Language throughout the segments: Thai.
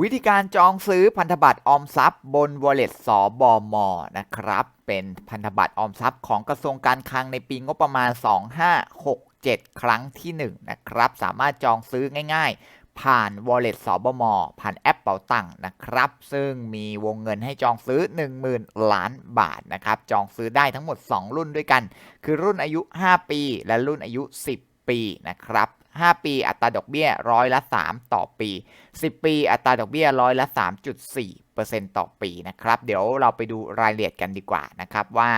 วิธีการจองซื้อพันธบัตรออมทรัพย์บน Wallet สบมนะครับ เป็นพันธบัตรออมทรัพย์ของกระทรวงการคลังในปีงบประมาณ 2567 ครั้งที่ 1 นะครับ สามารถจองซื้อง่ายๆ ผ่าน Wallet สบมผ่านแอปเป๋าตังค์นะครับ ซึ่งมีวงเงินให้จองซื้อ 10,000 ล้านบาทนะครับ จองซื้อได้ทั้งหมด 2 รุ่นด้วยกัน คือรุ่นอายุ 5 ปี และรุ่นอายุ 10 ปีนะครับ 5 ปีอัตราดอกเบี้ยร้อยละ 3 ต่อปี 10 ปีอัตราดอกเบี้ยร้อยละ 3.4%ต่อปีนะครับ เดี๋ยวเราไปดูรายละเอียดกันดีกว่านะครับว่า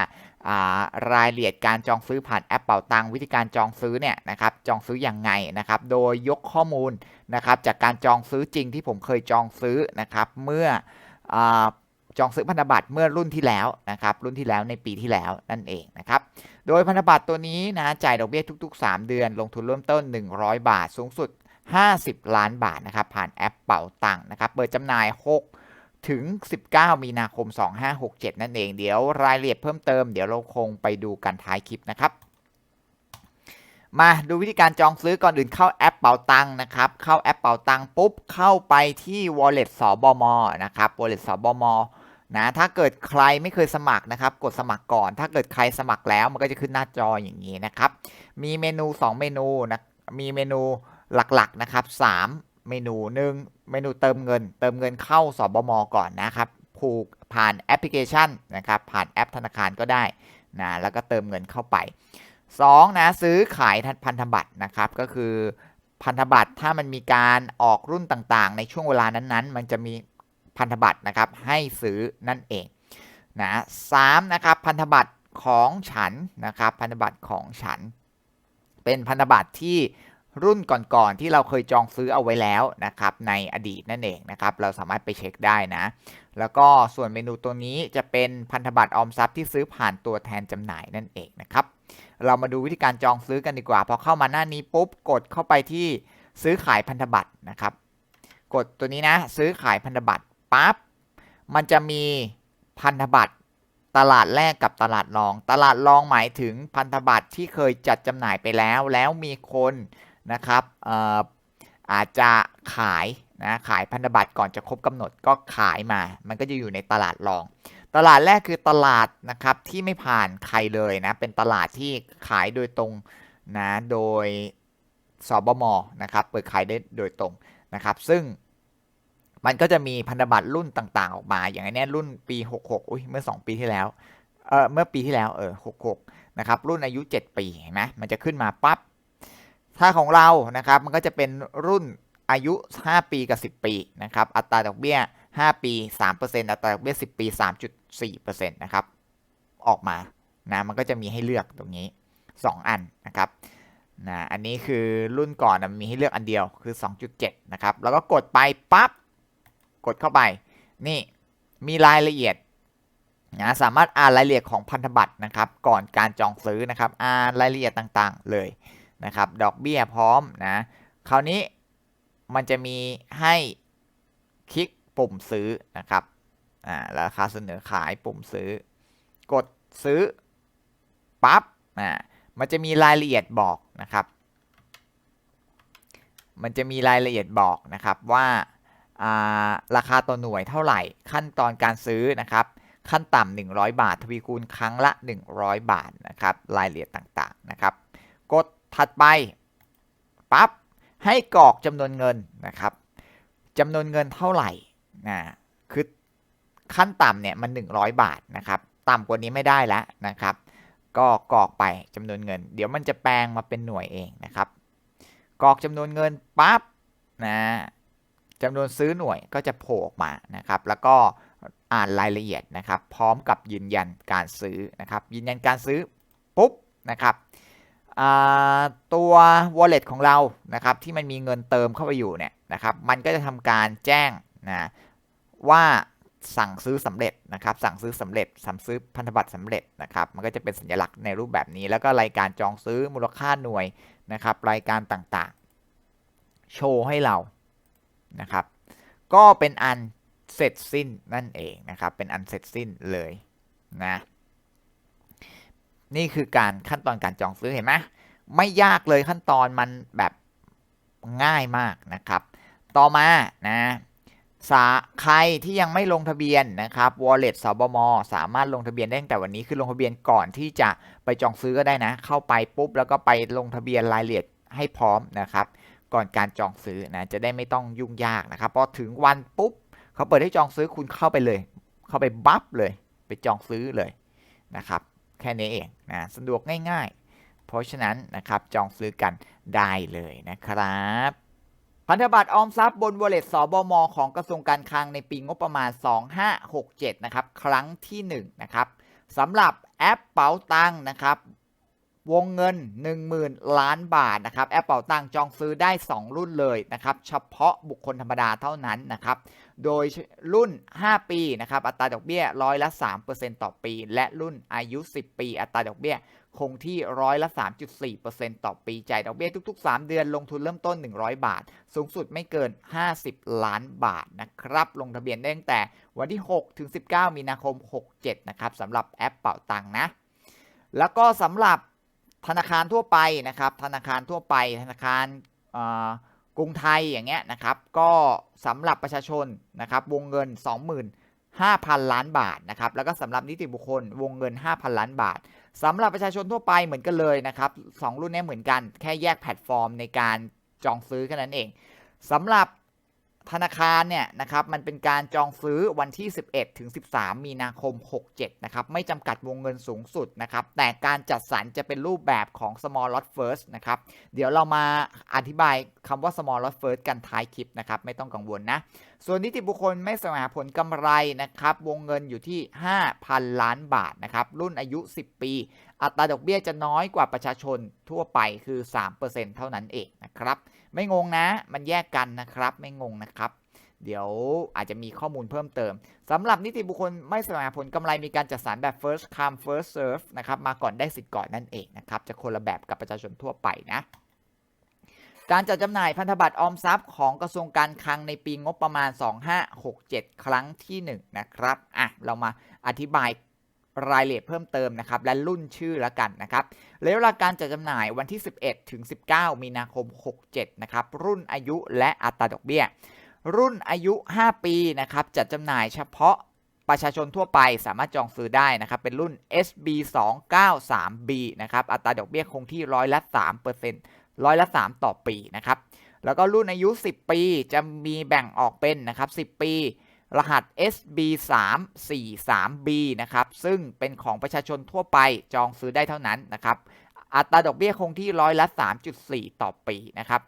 รายละเอียดการจองซื้อผ่านแอปเป่าตังวิธีการจองซื้อเนี่ยนะครับจองซื้ออยังไงนะครับ โดยยกข้อมูลนะครับจากการจองซื้อจริงที่ผมเคยจองซื้อนะครับเมื่ออ จองซื้อพันธบัตรเมื่อรุ่นที่แล้วนะครับรุ่นที่แล้วในปีที่แล้วนั่นเองนะครับโดยพันธบัตรตัวนี้นะจ่ายดอกเบี้ยทุก ๆ 3 เดือน ลงทุนเริ่มต้น 100 บาท สูงสุด 50 ล้านบาทนะครับผ่านแอปเป่าตังค์นะครับเปิดจำหน่าย 6 ถึง 19 มีนาคม 2567 นั่นเอง เดี๋ยวรายละเอียดเพิ่มเติมเดี๋ยวเราคงไปดูกันท้ายคลิปนะครับมาดูวิธีการจองซื้อก่อนอื่นเข้าแอปเป่าตังนะครับ เข้าแอปเป่าตังปุ๊บเข้าไปที่ wallet สบมนะครับ wallet สบม นะถ้าเกิดใครไม่เคยสมัครนะครับ กดสมัครก่อน ถ้าเกิดใครสมัครแล้วมันก็จะขึ้นหน้าจออย่างนี้นะครับ มีเมนู 2 เมนูนะมีเมนูหลักๆนะครับ 3 เมนูหนึ่งเมนูเติมเงิน เติมเงินเข้าสบมก่อนนะครับผูกผ่านแอปพลิเคชันนะครับ ผ่านแอปธนาคารก็ได้นะแล้วก็เติมเงินเข้าไป 2 นะซื้อขายพันธบัตรนะครับก็คือพันธบัตรถ้ามันมีการออกรุ่นต่างๆ ในช่วงเวลานั้นๆ มันจะมี พันธบัตรนะครับให้ซื้อนั่นเองนะสามนะครับพันธบัตรของฉันนะครับพันธบัตรของฉัน เป็นพันธบัตรที่รุ่นก่อนๆที่เราเคยจองซื้อเอาไว้แล้วนะครับในอดีตนั่นเองนะครับเราสามารถไปเช็คได้นะ แล้วก็ส่วนเมนูตัวนี้จะเป็นพันธบัตรออมทรัพย์ที่ซื้อผ่านตัวแทนจำหน่ายนั่นเองนะครับเรามาดูวิธีการจองซื้อกันดีกว่าพอเข้ามาหน้านี้ปุ๊บกดเข้าไปที่ซื้อขายพันธบัตรนะครับ กดตัวนี้นะซื้อขายพันธบัตร ปั๊บมันจะมีพันธบัตรตลาดแรกกับตลาดรอง ตลาดรองหมายถึงพันธบัตรที่เคยจัดจำหน่ายไปแล้ว แล้วมีคนนะครับอาอาจจะขายนะขายพันธบัตรก่อนจะครบกำหนดก็ขายมา มันก็จะอยู่ในตลาดรอง ตลาดแรกคือตลาดนะครับที่ไม่ผ่านใครเลยนะเป็นตลาดที่ขายโดยตรงนะโดยสบมนะครับเปิดขายได้โดยตรงนะครับ ซึ่ง มันก็จะมีพันธบัตรรุ่นต่างๆ ออกมา อย่างนี้รุ่นปี 66 อุ้ยเมื่อ 2 ปีที่แล้ว เออเมื่อปีที่แล้วเออ66 นะครับ รุ่นอายุ 7 ปีเห็นไหมมันจะขึ้นมาปั๊บ ถ้าของเรานะครับ มันก็จะเป็นรุ่นอายุ 5 ปีกับ 10 ปีนะครับ อัตราดอกเบี้ย 5 ปี 3%อัตราดอกเบี้ย 10 ปี 3.4%นะครับ ออกมานะมันก็จะมีให้เลือกตรงนี้ 2 อันนะครับนะอันนี้คือรุ่นก่อนมันมีให้เลือกอันเดียวคือ 2.7 นะครับ แล้วก็กดไปปั๊บ กดเข้าไป นี่มีรายละเอียดนะสามารถอ่านรายละเอียดของพันธบัตรนะครับ ก่อนการจองซื้อนะครับ อ่านรายละเอียดต่างๆเลยนะครับ ดอกเบี้ยพร้อมนะคราวนี้มันจะมีให้คลิกปุ่มซื้อนะครับอ่าราคาเสนอขายปุ่มซื้อ กดซื้อปั๊บอ่ามันจะมีรายละเอียดบอกนะครับ มันจะมีรายละเอียดบอกนะครับว่า ราคาต่อหน่วยเท่าไหร่ ขั้นตอนการซื้อนะครับ ขั้นต่ำ100 บาท ทวีคูณครั้งละ 100 บาทนะครับรายละเอียดต่างๆนะครับ กดถัดไปปั๊บให้กรอกจำนวนเงินนะครับจำนวนเงินเท่าไหร่นะคือขั้นต่ำเนี่ยมัน 100 บาทนะครับ ต่ำกว่านี้ไม่ได้แล้วนะครับ ก็กรอกไปจำนวนเงิน เดี๋ยวมันจะแปลงมาเป็นหน่วยเองนะครับกรอกจำนวนเงินปั๊บนะ จำนวนซื้อหน่วยก็จะโผล่ออกมานะครับ แล้วก็อ่านรายละเอียดนะครับ พร้อมกับยืนยันการซื้อนะครับ ยืนยันการซื้อปุ๊บนะครับตัว wallet ของเรานะครับที่มันมีเงินเติมเข้าไปอยู่เนี่ยนะครับ มันก็จะทำการแจ้งนะว่าสั่งซื้อสำเร็จนะครับ สั่งซื้อสำเร็จ สั่งซื้อพันธบัตรสำเร็จนะครับ มันก็จะเป็นสัญลักษณ์ในรูปแบบนี้ แล้วก็รายการจองซื้อมูลค่าหน่วยนะครับ รายการต่างๆ โชว์ให้เรา นะครับ ก็เป็นอันเสร็จสิ้นนั่นเองนะครับ เป็นอันเสร็จสิ้นเลยนะ นี่คือการขั้นตอนการจองซื้อเห็นไหมไม่ยากเลยขั้นตอนมันแบบง่ายมากนะครับ ต่อมานะสาใครที่ยังไม่ลงทะเบียนนะครับ wallet สบมสามารถลงทะเบียนได้ตั้งแต่วันนี้คือลงทะเบียนก่อนที่จะไปจองซื้อก็ได้นะ เข้าไปปุ๊บแล้วก็ไปลงทะเบียนรายละเอียดให้พร้อมนะครับ ก่อนการจองซื้อนะจะได้ไม่ต้องยุ่งยากนะครับพอถึงวันปุ๊บเขาเปิดให้จองซื้อคุณเข้าไปเลย เข้าไปบัฟเลย ไปจองซื้อเลยนะครับ แค่นี้เองนะสะดวกง่ายๆ เพราะฉะนั้นนะครับจองซื้อกันได้เลยนะครับพันธบัตรออมทรัพย์บน wallet สบมของกระทรวงการคลังในปีงบประมาณ 2567 นะครับ ครั้งที่ 1 นะครับสำหรับแอปเป๋าตังค์นะครับ วงเงิน 10,000 ล้านบาทนะครับแอปเป๋าตังจองซื้อได้ 2 รุ่นเลยนะครับเฉพาะบุคคลธรรมดาเท่านั้นนะครับโดยรุ่น 5 ปีนะครับอัตราดอกเบี้ยร้อยละ 3%ต่อปี และรุ่นอายุ 10 ปี อัตราดอกเบี้ยคงที่ร้อยละ 3.4%ต่อปี จ่ายดอกเบี้ยทุก ๆ 3 เดือนลงทุนเริ่มต้น 100 บาท สูงสุดไม่เกิน 50 ล้านบาทนะครับ ลงทะเบียนได้ตั้งแต่วันที่ 6 ถึง 19 มีนาคม 67 นะครับสำหรับแอปเป่าตังนะ แล้วก็สำหรับ ธนาคารทั่วไปนะครับ ธนาคารทั่วไป ธนาคารกรุงไทยอย่างเงี้ยนะครับ ก็สำหรับประชาชนนะครับ วงเงิน 25,000 ล้านบาทนะครับ แล้วก็สำหรับนิติบุคคล วงเงิน 5,000 ล้านบาทสำหรับประชาชนทั่วไปเหมือนกันเลยนะครับสองรุ่นนี้เหมือนกัน แค่แยกแพลตฟอร์มในการจองซื้อแค่นั้นเองสำหรับ ธนาคารเนี่ยนะครับมันเป็นการจองซื้อวันที่ 11 ถึง 13 มีนาคม 67 นะครับ ไม่จำกัดวงเงินสูงสุดนะครับ แต่การจัดสรรจะเป็นรูปแบบของ small lot first นะครับ เดี๋ยวเรามาอธิบายคำว่า small lot first กันท้ายคลิปนะครับ ไม่ต้องกังวลนะ ส่วนนิติบุคคลไม่สวงหาผลกำไรนะครับ วงเงินอยู่ที่ 5,000 ล้านบาทนะครับ รุ่นอายุ 10 ปี อัตราดอกเบี้ยจะน้อยกว่าประชาชนทั่วไปคือ 3%เท่านั้นเองนะครับ ไม่งงนะ มันแยกกันนะครับ ไม่งงนะครับ เดี๋ยวอาจจะมีข้อมูลเพิ่มเติมสำหรับนิติบุคคลไม่แสวงหาผลกำไรมีการจัดสรรแบบ first come first serve นะครับมาก่อนได้สิทธิ์ก่อนนั่นเองนะครับ จะคนละแบบกับประชาชนทั่วไปนะการจัดจำหน่ายพันธบัตรออมทรัพย์ของกระทรวงการคลังในปีงบประมาณ 2567 ครั้งที่ 1 นะครับ อะ เรามาอธิบาย รายละเอียดเพิ่มเติมนะครับ และรุ่นชื่อละกันนะครับระยะเวลาการจัดจำหน่ายวันที่ 11 ถึง 19 มีนาคม 67 นะครับ รุ่นอายุและอัตราดอกเบี้ย รุ่นอายุ 5 ปีนะครับ จัดจำหน่ายเฉพาะประชาชนทั่วไปสามารถจองซื้อได้นะครับ เป็นรุ่น SB 293B นะครับ อัตราดอกเบี้ยคงที่ร้อยละ3%ร้อยละ 3 ต่อปีนะครับ แล้วก็รุ่นอายุ 10 ปีจะมีแบ่งออกเป็นนะครับ 10 ปี รหัส SB 3 4 3 B นะครับ ซึ่งเป็นของประชาชนทั่วไปจองซื้อได้เท่านั้นนะครับ อัตราดอกเบี้ยคงที่ร้อยละ 3.4 ต่อปีนะครับ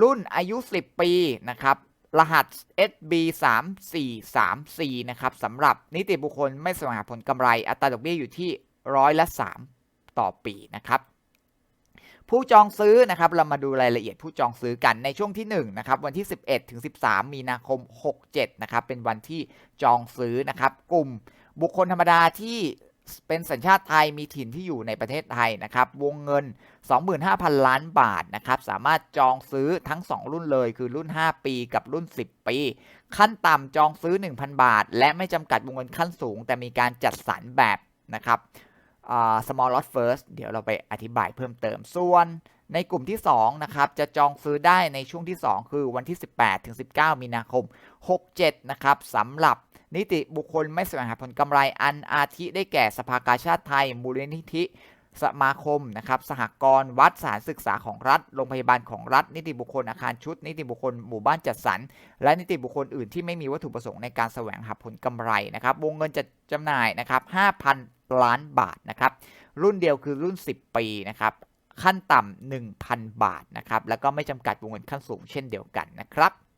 รุ่นอายุ 10 ปีนะครับรหัส SB 3 4 3 C นะครับสำหรับนิติบุคคลไม่แสวงหาผลกำไร อัตราดอกเบี้ยอยู่ที่ร้อยละ 3 ต่อปีนะครับ ผู้จองซื้อนะครับเรามาดูรายละเอียดผู้จองซื้อกันในช่วงที่1นะครับวันที่ 11ถึง13 มีนาคม 67นะครับเป็นวันที่จองซื้อนะครับกลุ่มบุคคลธรรมดาที่เป็นสัญชาติไทยมีถิ่นที่อยู่ในประเทศไทยนะครับวงเงิน 25,000 ล้านบาทนะครับสามารถจองซื้อทั้ง 2 รุ่นเลย คือรุ่น 5 ปีกับรุ่น 10 ปี ขั้นต่ำจองซื้อ 1,000 บาท และไม่จำกัดวงเงินขั้นสูง แต่มีการจัดสรรแบบนะครับ small lot first เดี๋ยวเราไปอธิบายเพิ่มเติมส่วนในกลุ่มที่ 2 นะครับ จะจองซื้อได้ในช่วงที่ 2 คือวันที่ 18 ถึง 19 มีนาคม 67 นะครับสำหรับนิติบุคคลไม่แสวงหาผลกำไรอันอาทิได้แก่สภากาชาติไทย มูลนิธิ สมาคมนะครับ สหกรณ์วัดสถานศึกษาของรัฐ โรงพยาบาลของรัฐ นิติบุคคลอาคารชุด นิติบุคคลหมู่บ้านจัดสรร และนิติบุคคลอื่นที่ไม่มีวัตถุประสงค์ในการแสวงหาผลกำไรนะครับ วงเงินจะจำหน่ายนะครับ5,000 ล้านบาทนะครับ รุ่นเดียวคือรุ่น 10 ปีนะครับ ขั้นต่ำ1,000 บาทนะครับ แล้วก็ไม่จำกัดวงเงินขั้นสูงเช่นเดียวกันนะครับ